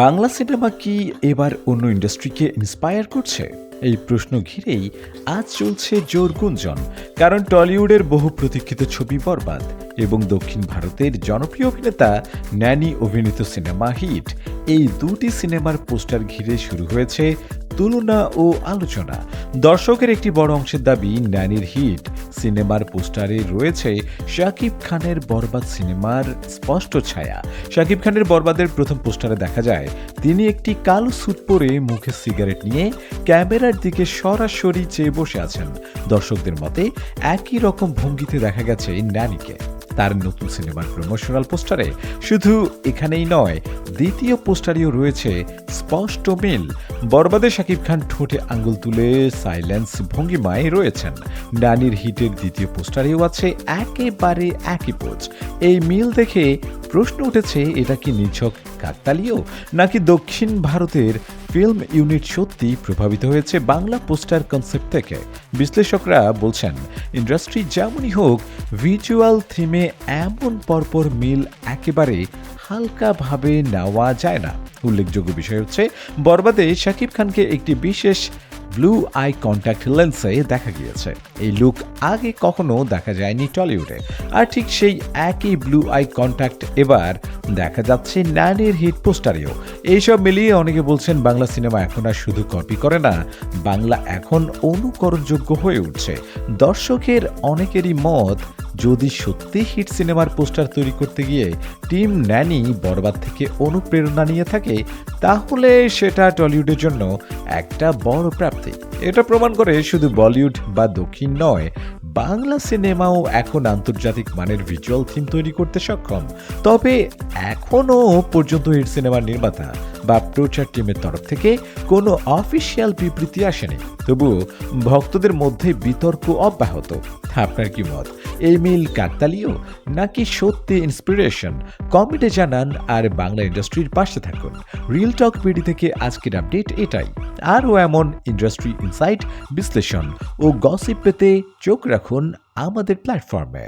Bangla cinema কি এবার অন্য ইন্ডাস্ট্রিকে ইন্সপায়ার করছে? এই প্রশ্ন ঘিরেই আজ চলছে জোর গুঞ্জন, কারণ টলিউডের বহু প্রতীক্ষিত ছবি বরবাদ এবং দক্ষিণ ভারতের জনপ্রিয় অভিনেতা, ন্যানি অভিনীত সিনেমা হিট, এই দুটি সিনেমার পোস্টার ঘিরে শুরু হয়েছে তুলনা ও আলোচনা। দর্শকের একটি বড় অংশের দাবি, ন্যানির হিট। সিনেমার পোস্টারে রয়েছে শাকিব খানের বরবাদ সিনেমার স্পষ্ট ছায়া। শাকিব খানের বরবাদের প্রথম পোস্টারে দেখা যায়, তিনি একটি কালো স্যুট পরে মুখে সিগারেট নিয়ে ক্যামেরার দিকে সরাসরি চেয়ে বসে আছেন। দর্শকদের মতে, একই রকম ভঙ্গিতে দেখা গেছে ন্যানিকে। তার নতুন সিনেমার প্রমোশনাল পোস্টারে শুধু এখানেই নয়, দ্বিতীয় পোস্টারেও রয়েছে স্পষ্ট মিল। বরবাদে শাকিব খান ঠোঁটে আঙ্গুল তুলে সাইলেন্স ভঙ্গিমায় রয়েছেন। নানির হিটের দ্বিতীয় পোস্টারেও আছে একেবারে একই পোজ এই মিল দেখে প্রশ্ন উঠেছে, এটা কি নিছক কাকতালীয় নাকি দক্ষিণ ভারতের ফিল্ম ইউনিট সত্যি প্রভাবিত হয়েছে বাংলা পোস্টার কনসেপ্ট থেকে। বিশ্লেষকরা বলছেন, ইন্ডাস্ট্রি যেমনই হোক, ভিজুয়াল থিমে এমন পরপর মিল একেবারে হালকাভাবে নেওয়া যায় না। উল্লেখযোগ্য বিষয় হচ্ছে, বরবাদে শাকিব খানকে একটি বিশেষ ব্লু আই কন্ট্যাক্ট লেন্সে দেখা গিয়েছে। এই লুক আগে কখনো দেখা যায়নি টলিউডে। আর ঠিক সেই একই ব্লু আই কন্ট্যাক্ট এবার দেখা যাচ্ছে নানির হিট পোস্টারেও। এইসব মিলিয়ে অনেকে বলছেন, বাংলা সিনেমা এখন আর শুধু কপি করে না, বাংলা এখন অনুকরণযোগ্য হয়ে উঠছে। দর্শকের অনেকেরই মত, যদি সত্যি হিট সিনেমার পোস্টার তৈরি করতে গিয়ে টিম ন্যানি বরবাদ থেকে অনুপ্রেরণা নিয়ে থাকে, তাহলে সেটা টলিউডের জন্য একটা বড় প্রাপ্তি। এটা প্রমাণ করে শুধু বলিউড বা দক্ষিণ নয়, বাংলা সিনেমাও এখন আন্তর্জাতিক মানের ভিজুয়াল থিম তৈরি করতে সক্ষম। তবে এখনও পর্যন্ত এর সিনেমার নির্মাতা বা প্রচার টিমের তরফ থেকে কোনো অফিসিয়াল বিবৃতি আসেনি। তবুও ভক্তদের মধ্যে বিতর্ক অব্যাহত। আপনার কি মত? এই মিল কাকতালীয় নাকি সত্যি ইন্সপিরেশন কমেন্টে জানান আর বাংলা ইন্ডাস্ট্রির পাশে থাকুন। রিয়েল টক পিডি থেকে আজকের আপডেট এটাই। আরও এমন ইন্ডাস্ট্রি ইনসাইট বিশ্লেষণ ও গসিপ পেতে চোখ রাখুন আমাদের প্ল্যাটফর্মে